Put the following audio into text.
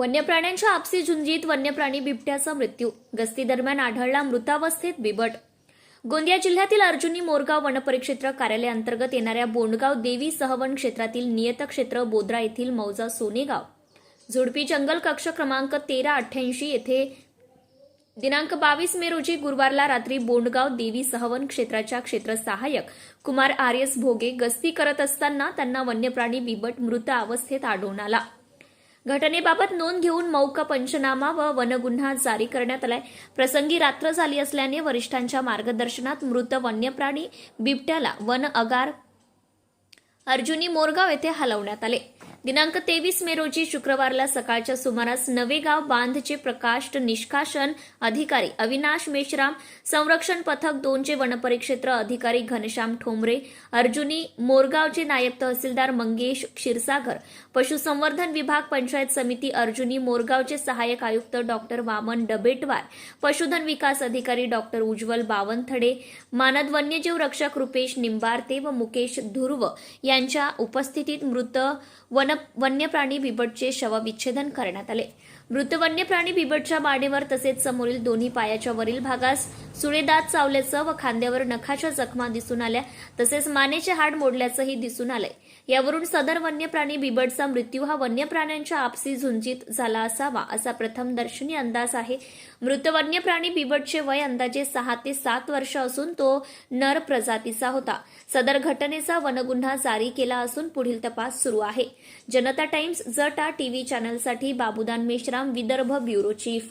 वन्य प्राण्यांच्या आपसी झुंजीत वन्यप्राणी बिबट्याचा मृत्यू. गस्ती दरम्यान आढळला मृतावस्थेत बिबट. गोंदिया जिल्ह्यातील अर्जुनी मोरगाव वनपरिक्षेत्र कार्यालयांतर्गत येणाऱ्या बोंडगाव देवी सहवन क्षेत्रातील नियत क्षेत्र बोद्रा येथील मौजा सोनेगाव. झुडपी जंगल कक्ष क्रमांक तेरा अठ्ठ्याऐंशी येथे दिनांक बावीस मे रोजी गुरुवारला रात्री बोंडगाव देवी सहवन क्षेत्राच्या क्षेत्र सहाय्यक कुमार आर्यस भोगे गस्ती करत असताना त्यांना वन्यप्राणी बिबट मृत अवस्थेत आढळून आला. घटनेबाबत नोंद घेऊन मौका पंचनामा व वनगुन्हा जारी करण्यात आलाय. प्रसंगी रात्र झाली असल्याने वरिष्ठांच्या मार्गदर्शनात मृत वन्यप्राणी बिबट्याला वन अगार अर्जुनी मोरगाव येथे हलवण्यात आले. दिनांक तेवीस मे रोजी शुक्रवारला सकाळच्या सुमारास नवेगाव बांधचे प्रकाश निष्काशन अधिकारी अविनाश मेश्राम संरक्षण पथक दोनचे वनपरिक्षेत्र अधिकारी घनश्याम ठोंबरे अर्जुनी मोरगावचे नायब तहसीलदार मंगेश क्षीरसागर पशुसंवर्धन विभाग पंचायत समिती अर्जुनी मोरगावचे सहाय्यक आयुक्त डॉक्टर वामन डबेटवार पशुधन विकास अधिकारी डॉक्टर उज्ज्वल बावनथडे मानद वन्यजीव रक्षक रुपेश निंबारते व मुकेश धुर्व यांच्या उपस्थितीत मृत वन वन्य प्राणी बिबटचे शवविच्छेदन करण्यात आले. मृत वन्य प्राणी बिबटच्या मानेवर तसेच समोरील दोन्ही पायाच्या वरील भागास सुळेदात चावल्याचं व खांद्यावर नखाच्या जखमा दिसून आल्या. तसेच मानेचे हाड मोडल्याचंही दिसून आलंय. यावरून सदर वन्यप्राणी बिबटचा मृत्यू हा वन्यप्राण्यांच्या आपसी झुंजीत झाला असावा असा प्रथम दर्शनी अंदाज आहे. मृत वन्यप्राणी बिबटचे वय अंदाजे सहा ते सात वर्ष असून तो नर प्रजातीचा होता. सदर घटनेचा वनगुन्हा जारी केला असून पुढील तपास सुरू आहे. जनता टाइम्स जटा TV चॅनलसाठी Babudan Meshram Vidarbha bureau chief.